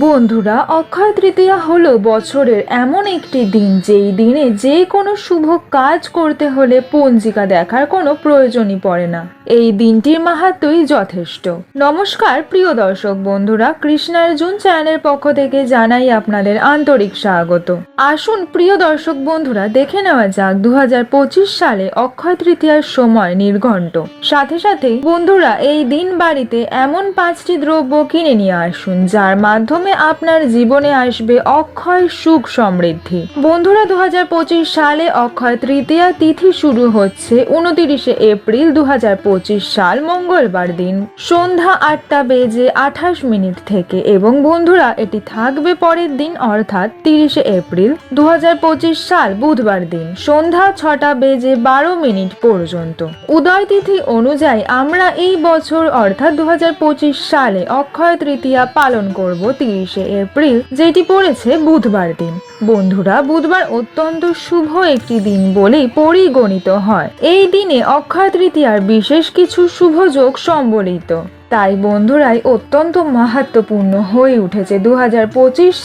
বন্ধুরা, অক্ষয় তৃতীয়া হলো বছরের এমন একটি দিন, যেই দিনে যে কোনো শুভ কাজ করতে হলে পঞ্জিকা দেখার কোনো প্রয়োজনই পড়ে না। এই দিনটির মাহাত্মই যথেষ্ট। নমস্কার, প্রিয় দর্শক বন্ধুরা কৃষ্ণার্জুন চ্যানেলের পক্ষ থেকে জানাই আপনাদের আন্তরিক স্বাগত। আসুন, প্রিয় দর্শক বন্ধুরা, দেখে নেওয়া যাক দু হাজার পঁচিশ সালে অক্ষয় তৃতীয়ার সময় নির্ঘণ্ট। সাথে সাথে বন্ধুরা, এই দিন বাড়িতে এমন পাঁচটি দ্রব্য কিনে নিয়ে আসুন, যার মাধ্যমে আপনার জীবনে আসবে অক্ষয় সুখ সমৃদ্ধি। বন্ধুরা দু হাজার পঁচিশ সালে অক্ষয় তৃতীয়া তিথি শুরু হচ্ছে উনতিরিশে এপ্রিল দু সাল মঙ্গলবার দিন। সন্ধ্যা আটটা বেজে আঠাশ মিনিট থেকে এবং বন্ধুরা, এটি থাকবে পরের দিন, অর্থাৎ তিরিশে এপ্রিল দু হাজার পঁচিশ সাল বুধবার দিন, সন্ধ্যা ছটা বেজে বারো মিনিট পর্যন্ত। উদয় তিথি অনুযায়ী আমরা এই বছর, অর্থাৎ দু হাজার পঁচিশ সালে অক্ষয় তৃতীয়া পালন করব তিরিশে এপ্রিল, যেটি পড়েছে বুধবার দিন। বন্ধুরা, বুধবার অত্যন্ত শুভ একটি দিন বলেই পরিগণিত হয়। এই দিনে অক্ষয় তৃতীয়ার বিশেষ কিছু শুভ যোগ সম্বলিত। তাই বন্ধুরাই অত্যন্ত মাহাত্মপূর্ণ হয়ে উঠেছে দু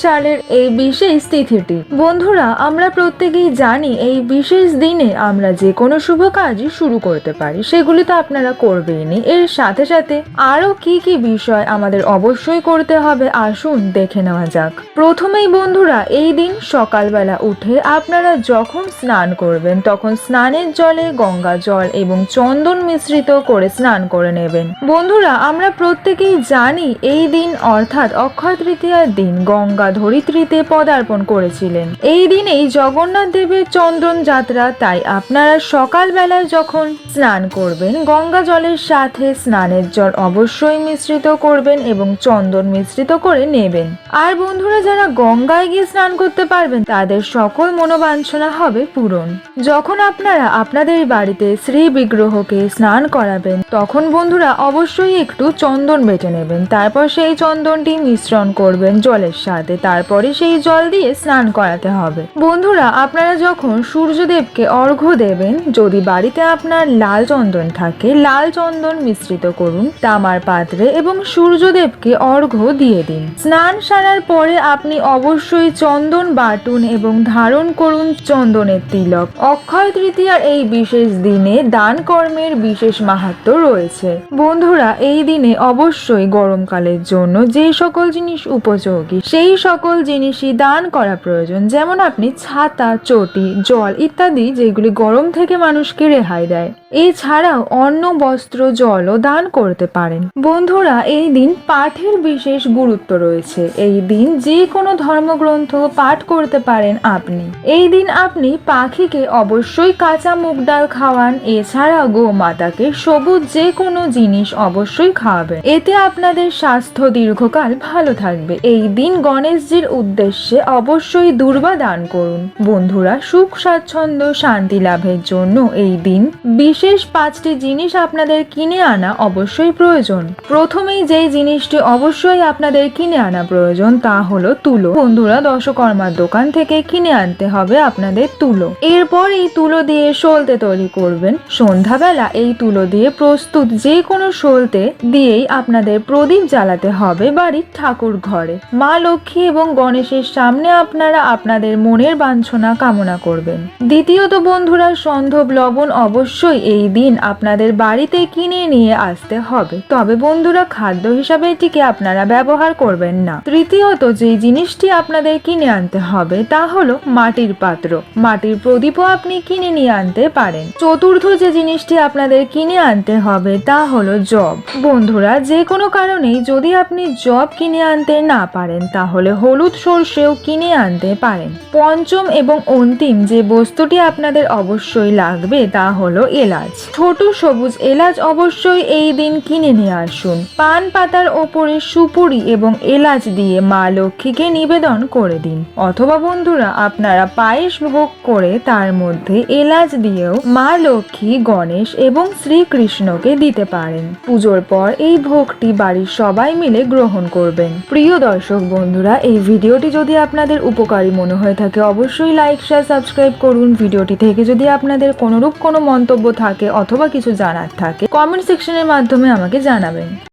সালের এই বিশেষ তিথিটি। বন্ধুরা, আমরা প্রত্যেকেই জানি এই বিশেষ দিনে আমরা যে কোনো শুভ কাজই শুরু করতে পারি, সেগুলি তো আপনারা করবেনই এর সাথে সাথে আরও কি কি বিষয় আমাদের অবশ্যই করতে হবে, আসুন দেখে নেওয়া যাক। প্রথমেই বন্ধুরা, এই দিন সকালবেলা উঠে আপনারা যখন স্নান করবেন, তখন স্নানের জলে গঙ্গা জল এবং চন্দন মিশ্রিত করে স্নান করে নেবেন। বন্ধুরা আমরা প্রত্যেকেই জানি এই দিন অর্থাৎ অক্ষয় তৃতীয়ার দিন গঙ্গা ধরিত্রীতে পদার্পণ করেছিলেন। এই দিনেই জগন্নাথ দেবের চন্দন যাত্রা, তাই আপনারা সকালবেলায় যখন স্নান করবেন, গঙ্গা জলের সাথে স্নানের জল অবশ্যই মিশ্রিত করবেন এবং চন্দন মিশ্রিত করে নেবেন। আর বন্ধুরা, যারা গঙ্গায় গিয়ে স্নান করতে পারবেন, তাদের সকল মনোবাঞ্ছনা হবে পূরণ। যখন আপনারা আপনাদের বাড়িতে শ্রী বিগ্রহকে স্নান করাবেন, তখন বন্ধুরা, অবশ্যই একটু চন্দন বেটে নেবেন। তারপর সেই চন্দনটি মিশ্রণ করবেন জলের সাথে। তারপরে সেই জল দিয়ে স্নান করাতে হবে। বন্ধুরা, আপনারা যখন সূর্যদেবকে অর্ঘ্য দেবেন, যদি বাড়িতে আপনার লাল চন্দন থাকে, লাল চন্দন মিশ্রিত করুন, তামার পাত্রে এবং সূর্যদেবকে অর্ঘ্য দিয়ে দিন। স্নান সারার পরে আপনি অবশ্যই চন্দন বাটুন এবং ধারণ করুন চন্দনের তিলক। অক্ষয় তৃতীয়ার এই বিশেষ দিনে দান কর্মের বিশেষ মাহাত্ম্য রয়েছে। বন্ধুরা, এই দিনে অবশ্যই গরমকালের জন্য যে সকল জিনিস উপযোগী, সেই সকল জিনিসই দান করা প্রয়োজন। যেমন আপনি ছাতা, চটি, জল ইত্যাদি যেগুলি গরম থেকে মানুষকে রেহাই দেয়। এছাড়াও অন্ন, বস্ত্র, জলও দান করতে পারেন। বন্ধুরা, এই দিন পাঠের বিশেষ গুরুত্ব রয়েছে। এই দিন যে কোনো ধর্মগ্রন্থ পাঠ করতে পারেন আপনি। এই দিন আপনি পাখিকে অবশ্যই কাঁচা মুগ ডাল খাওয়ান। এছাড়াও গোমাতাকে সবুজ যে কোনো জিনিস অবশ্যই খাওয়াবেন এতে আপনাদের স্বাস্থ্য দীর্ঘকাল ভালো থাকবে। এই দিন গণেশজির উদ্দেশ্যে অবশ্যই দুর্বা দান করুন। বন্ধুরা, সুখ, স্বাচ্ছন্দ্য, শান্তি লাভের জন্য এই দিন বিশেষ পাঁচটি জিনিস আপনাদের কিনে আনা অবশ্যই প্রয়োজন। প্রথমেই যেই জিনিসটি অবশ্যই আপনাদের কিনে আনা প্রয়োজন তা হলো তুলো। বন্ধুরা, দশকর্মার দোকান থেকে কিনে আনতে হবে আপনাদের তুলো। এরপর এই তুলো দিয়ে সলতে তৈরি করবেন। সন্ধ্যাবেলা এই তুলো দিয়ে প্রস্তুত যে কোনো সলতে দিয়েই আপনাদের প্রদীপ জ্বালাতে হবে বাড়ির ঠাকুর ঘরে। মা লক্ষ্মী এবং গণেশের সামনে আপনারা আপনাদের মনের বাঞ্ছনা কামনা করবেন। দ্বিতীয়ত বন্ধুরা, সন্ধব লবণ অবশ্যই এই দিন আপনাদের বাড়িতে কিনে নিয়ে আসতে হবে। তবে বন্ধুরা, খাদ্য হিসাবে এটিকে আপনারা ব্যবহার করবেন না। তৃতীয়ত যে জিনিসটি আপনাদের কিনে আনতে হবে তা হলো মাটির পাত্র। মাটির প্রদীপও আপনি কিনে নিয়ে আনতে পারেন। চতুর্থ যে জিনিসটি আপনাদের কিনে আনতে হবে তা হলো জব। বন্ধুরা, যে কোনো কারণেই যদি আপনি জব কিনে আনতে না পারেন, তাহলে হলুদ সর্ষেও কিনে আনতে পারেন। পঞ্চম এবং অন্তিম যে বস্তুটি আপনাদের অবশ্যই লাগবে, তা হলো এলাচ। ছোট সবুজ এলাচ অবশ্যই এই দিন কিনে নিয়ে আসুন। পান পাতার ওপরে সুপুরি এবং এলাচ দিয়ে মা লক্ষ্মীকে নিবেদন করে দিন। অথবা বন্ধুরা, আপনারা পায়েস ভোগ করে তার মধ্যে এলাচ দিয়েও মা লক্ষ্মী, গণেশ এবং শ্রীকৃষ্ণকে দিতে পারেন। পুজোর পর এই ভোগটি বাড়ির সবাই মিলে গ্রহণ করবেন। প্রিয় দর্শক বন্ধুরা, এই ভিডিওটি যদি আপনাদের উপকারী মনে হয়ে থাকে, অবশ্যই লাইক শেয়ার সাবস্ক্রাইব করুন। ভিডিওটি থেকে যদি আপনাদের কোনোরূপ কোনো মন্তব্য থাকে অথবা কিছু জানার থাকে কমেন্ট সেকশনের মাধ্যমে আমাকে জানাবেন।